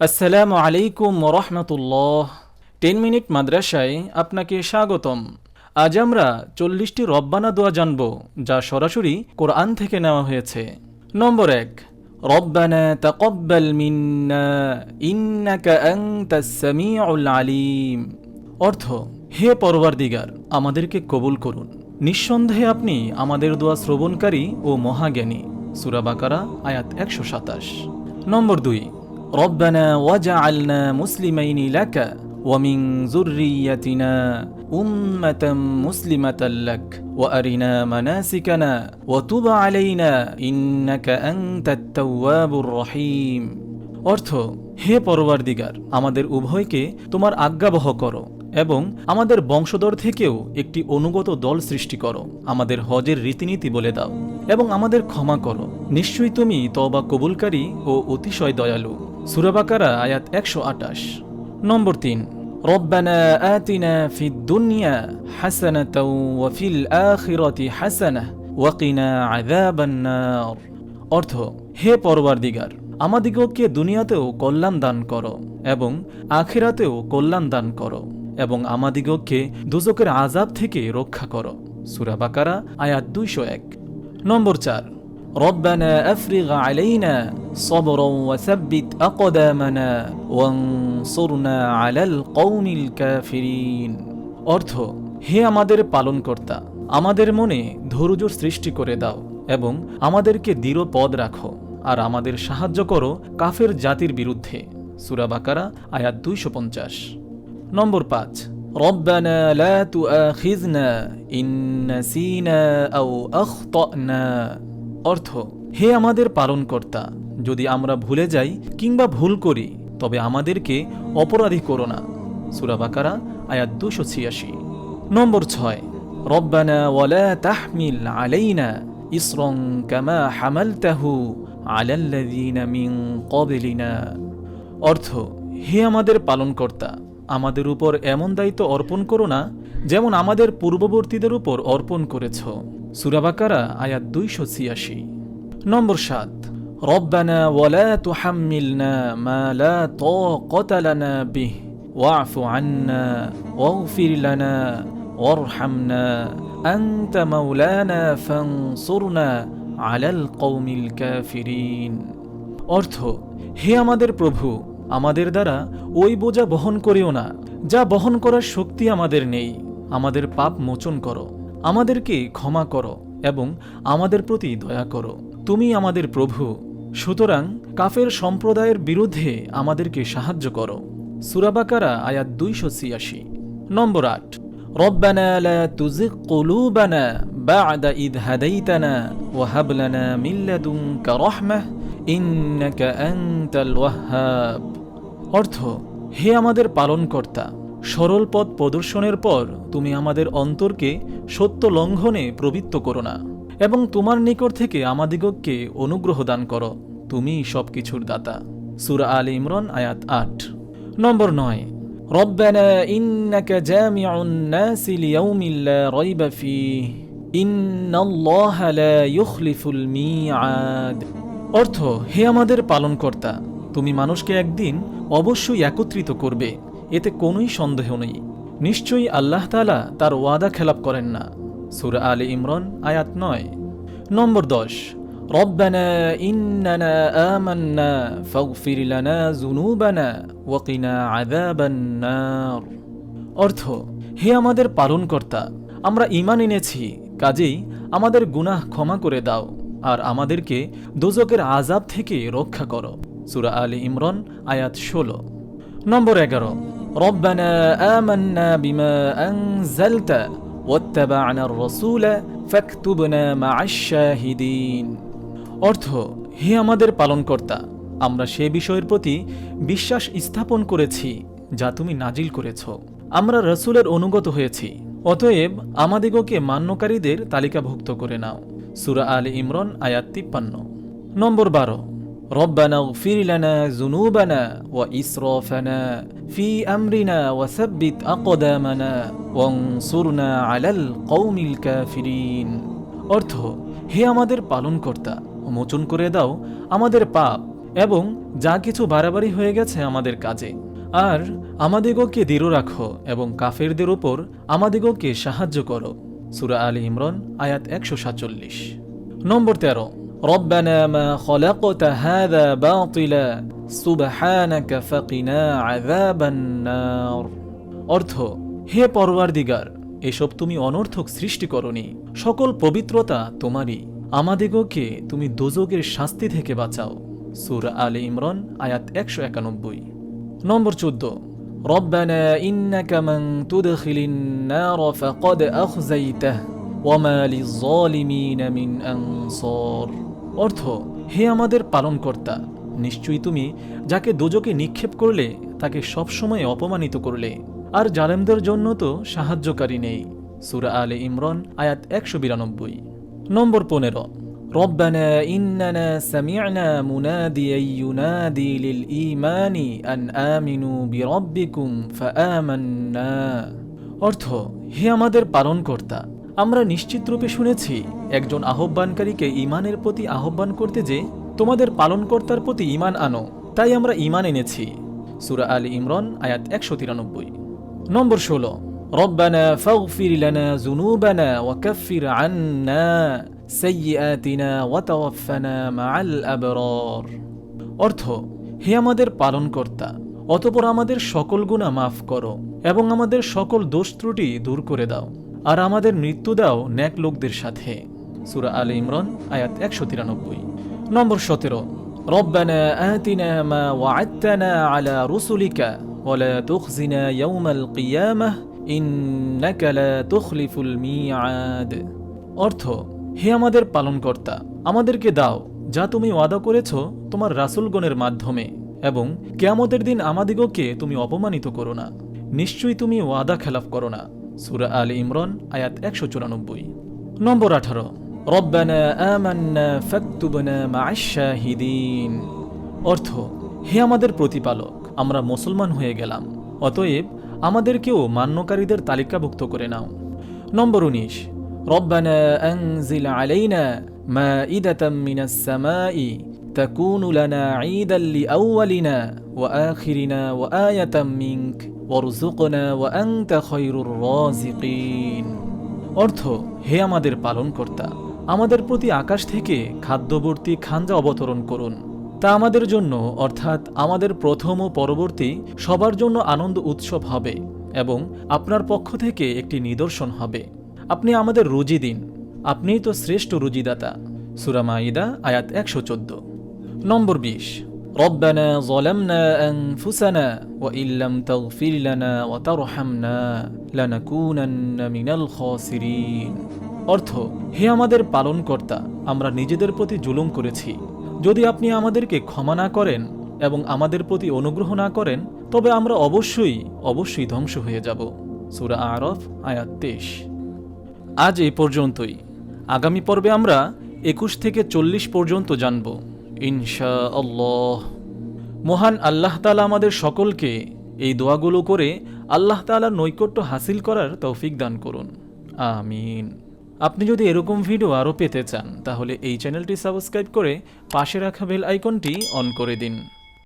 আসসালামু আলাইকুম রহমতুল্লাহ। Ten minute মাদ্রাসায় আপনাকে স্বাগতম। আজ আমরা চল্লিশটি রব্বানা দোয়া জানব, যা সরাসরি কোরআন থেকে নেওয়া হয়েছে। নম্বর এক, রব্বানা তাকব্বাল মিন্না, ইন্নাকা আনতাস সামিউল আলিম। অর্থ, হে পরওয়ারদিগার, আমাদেরকে কবুল করুন। নিঃসন্দেহে আপনি আমাদের দোয়া শ্রবণকারী ও মহাজ্ঞানী। সূরা বাকারা, আয়াত একশো সাতাশ। নম্বর দুই ربنا وجعلنا مسلمين لك ومن ذريتنا أمة مسلمة لك وأرنا مناسكنا وتب علينا إنك أنت التواب الرحيم অর্থ হে পরওয়ারদিগার আমাদের উভয়কে তোমার আজ্ঞাবহ করো এবং আমাদের বংশধর থেকেও একটি অনুগত দল সৃষ্টি করো আমাদের হজের রীতিনীতি বলে দাও এবং আমাদের ক্ষমা করো নিশ্চয়ই তুমি তবা কবুলকারী ও অতিশয় দয়ালু সুরাবাকারা আয়াত একশো আটাশ নম্বর তিন ربنا آتنا في الدنيا حسنة وفي الآخرة حسنة وقنا عذاب النار অর্থ হে পরওয়ারদিগার আমাদিগকে দুনিয়াতেও কল্যাণ দান করো এবং আখিরাতেও কল্যাণ দান করো এবং আমাদিগকে দুজকের আজাব থেকে রক্ষা করো সুরা বাকারা আয়াত দুইশো এক নম্বর চার ربنا أفرغ علينا صبرا وثبت أقدامنا وانصرنا على القوم الكافرين অর্থ হে আমাদের পালনকর্তা আমাদের মনে ধৈর্য সৃষ্টি করে দাও এবং আমাদেরকে দৃঢ় পদ রাখো আর আমাদের সাহায্য করো কাফের জাতির বিরুদ্ধে সুরাবাকারা আয়াত দুইশো পঞ্চাশ নম্বর পাঁচ ربنا لا تؤاخذنا إن نسينا أو أخطأنا অর্থ হে আমাদের পালনকর্তা যদি আমরা ভুলে যাই কিংবা ভুল করি, তবে আমাদেরকে অপরাধী করো না। সুরাবাকারা আয়াত দুশো ছিয়াশি। নম্বর ছয়, রব্বানা ওয়ালা তাহমিল আলাইনা ইসরং কামা হামালতাহু আলাল্লাযীনা মিন ক্বাবলিনা। অর্থ, হে আমাদের পালনকর্তা, আমাদের উপর এমন দায়িত্ব অর্পণ করো না, যেমন আমাদের পূর্ববর্তীদের উপর অর্পণ করেছ। সুরাবাকারা আয়াত দুইশো ছিয়াশি। নম্বর সাত ربنا ولا تحملنا ما لا طاقة لنا به واعف عنا واغفر لنا وارحمنا أنت مولانا فانصرنا على القوم الكافرين অর্থ হে আমাদের প্রভু আমাদের দ্বারা ওই বোঝা বহন করিও না যা বহন করার শক্তি আমাদের নেই আমাদের পাপ মোচন করো আমাদেরকে ক্ষমা করো এবং আমাদের প্রতি দয়া করো তুমি আমাদের প্রভু সুতরাং কাফের সম্প্রদায়ের বিরুদ্ধে আমাদেরকে সাহায্য করো সুরাবাকারা আয়াত দুইশো ছিয়াশি নম্বর আট ربنا لا تزغ قلوبنا بعد إذ هديتنا وهب لنا من لدنك رحمة إنك أنت الوهاب অর্থ হে আমাদের পালনকর্তা সরল পথ প্রদর্শনের পর তুমি আমাদের অন্তরকে সত্য লঙ্ঘনে প্রবৃত্ত করো না এবং তোমার নিকট থেকে আমাদিগকে অনুগ্রহ দান করো তুমি সবকিছুর দাতা সুরা আল ইমরান আয়াত আট নম্বর নয় ربنا إنك جامع الناس ليوم لا ريب فيه إن الله لا يخلف الميعاد অর্থ হে আমাদের পালনকর্তা তুমি মানুষকে একদিন অবশ্যই একত্রিত করবে এতে কোনোই সন্দেহ নেই নিশ্চয়ই আল্লাহ তালা তার ওয়াদা খেলাপ করেন না সুরা আলে ইমরান আয়াত নয় নম্বর দশ ربنا إننا آمنا فاغفر لنا ذنوبنا وقنا عذاب النار অর্থ হে আমাদের পালনকর্তা আমরা ঈমান এনেছি কাজেই আমাদের গুনাহ ক্ষমা করে দাও আর আমাদেরকে দোজকের আজাব থেকে রক্ষা করো সুরা আলী ইমরান আয়াত ষোলো নম্বর এগারো ربنا آمنا بما أنزلت ওয়াত্তাবা'না আর-রাসূলা ফাকতুবনা মা'আশ অর্থ, হে আমাদের পালনকর্তা, আমরা সে বিষয়ের প্রতি বিশ্বাস স্থাপন করেছি, যা তুমি নাজিল করেছ। আমরা রসুলের অনুগত হয়েছি, অতএব আমাদিগকে মান্যকারীদের তালিকাভুক্ত করে নাও। সুরা আল ইমরন, আয়াত তিপ্পান্ন। নম্বর বারো ربنا اغفر لنا ذنوبنا وإسرافنا في أمرنا وثبت أقدامنا وانصرنا على القوم الكافرين অর্থ হে আমাদের পালনকর্তা মোচন করে দাও আমাদের পাপ এবং যা কিছু বাড়াবাড়ি হয়ে গেছে আমাদের কাজে আর আমাদিগকে দৃঢ় রাখো এবং কাফেরদের ওপর আমাদিগকে সাহায্য করো সুরা আলী ইমরান আয়াত একশো সাতচল্লিশ নম্বর তেরো ربنا ما خلقت هذا باطلا سبحانك فقنا عذاب النار অর্থ হে পরওয়ারদিগার এসব তুমি অনর্থক সৃষ্টি করনি সকল পবিত্রতা তোমারই আমাদিগকে তুমি দোজকের শাস্তি থেকে বাঁচাও সূরা আলে ইমরান আয়াত একশো একানব্বই নম্বর চোদ্দ ربنا إنك من تدخل النار فقد أخزيته وما للظالمين من أنصار অর্থ হে আমাদের পালনকর্তা নিশ্চয়ই তুমি যাকে দোজকে নিক্ষেপ করলে তাকে সবসময় অপমানিত করলে আর জালেমদের জন্য তো সাহায্যকারী নেই সুরা আলে ইমরান আয়াত একশো বিরানব্বই নম্বর পনেরো ربنا إننا سمعنا مناديا ينادي للإيمان أن آمنوا بربكم فآمنا অর্থ হে আমাদের পালনকর্তা আমরা নিশ্চিতরূপে শুনেছি একজন আহ্বানকারীকে ইমানের প্রতি আহ্বান করতে যে তোমাদের পালনকর্তার প্রতি ইমান আনো তাই আমরা ইমান এনেছি সুরা আলী ইমরান আয়াত একশো তিরানব্বই নম্বর ষোলো ربنا فاغفر لنا ذنوبنا وكفر عنا سيئاتنا وتوفنا مع الأبرار অর্থ হে আমাদের পালনকর্তা অতপর আমাদের সকল গুণা মাফ করো এবং আমাদের সকল দোষ ত্রুটি দূর করে দাও আর আমাদের মৃত্যু দাও ন্যাক লোকদের সাথে সুরা আল ইমরান আয়াত একশো তিরানব্বই নম্বর সতেরো ربنا آتنا ما وعدتنا على رسلك ولا تخزنا يوم القيامة إنك لا تخلف الميعاد অর্থ হে আমাদের পালনকর্তা আমাদেরকে দাও যা তুমি ওয়াদা করেছ তোমার রাসুলগণের মাধ্যমে এবং কেয়ামতের দিন আমাদিগকে তুমি অপমানিত করো না নিশ্চয়ই তুমি ওয়াদা খেলাফ করো না সুরা আল ইমরান, আয়াত একশো চুরানব্বই। নম্বর আঠারো অর্থ, হে আমাদের প্রতিপালক, আমরা মুসলমান হয়ে গেলাম, অতএব আমাদেরকেও মান্যকারীদের তালিকাভুক্ত করে নাও। নম্বর উনিশ, রব্বান تكون لنا عيدا لأولنا وآخرنا وآية منك وارزقنا وأنت خير الرازقين অর্থ হে আমাদের পালনকর্তা আমাদের প্রতি আকাশ থেকে খাদ্যবর্তী খাঞ্জা অবতরণ করুন তা আমাদের জন্য অর্থাৎ আমাদের প্রথম ও পরবর্তী সবার জন্য আনন্দ উৎসব হবে এবং আপনার পক্ষ থেকে একটি নিদর্শন হবে আপনি আমাদের রুজি দিন আপনিই তো শ্রেষ্ঠ রুজিদাতা সুরামাইদা আয়াত একশো চোদ্দ নম্বর বিশ ربنا ظلمنا أنفسنا وإن لم تغفر لنا وترحمنا لنكونن من الخاسرين অর্থ হে আমাদের পালনকর্তা আমরা নিজেদের প্রতি জুলুম করেছি যদি আপনি আমাদেরকে ক্ষমা না করেন এবং আমাদের প্রতি অনুগ্রহ না করেন তবে আমরা অবশ্যই অবশ্যই ধ্বংস হয়ে যাব সুরা আরফ আয়াত তেইশ আজ এই পর্যন্তই আগামী পর্বে আমরা একুশ থেকে চল্লিশ পর্যন্ত জানব ইনশা আল্লাহ মহান আল্লাহ তালা আমাদের সকলকে এই দোয়াগুলো করে আল্লাহ তালার নৈকট্য হাসিল করার তৌফিক দান করুন। আমিন। আপনি যদি এরকম ভিডিও আরও পেতে চান, তাহলে এই চ্যানেলটি সাবস্ক্রাইব করে পাশে রাখা বেল আইকনটি অন করে দিন।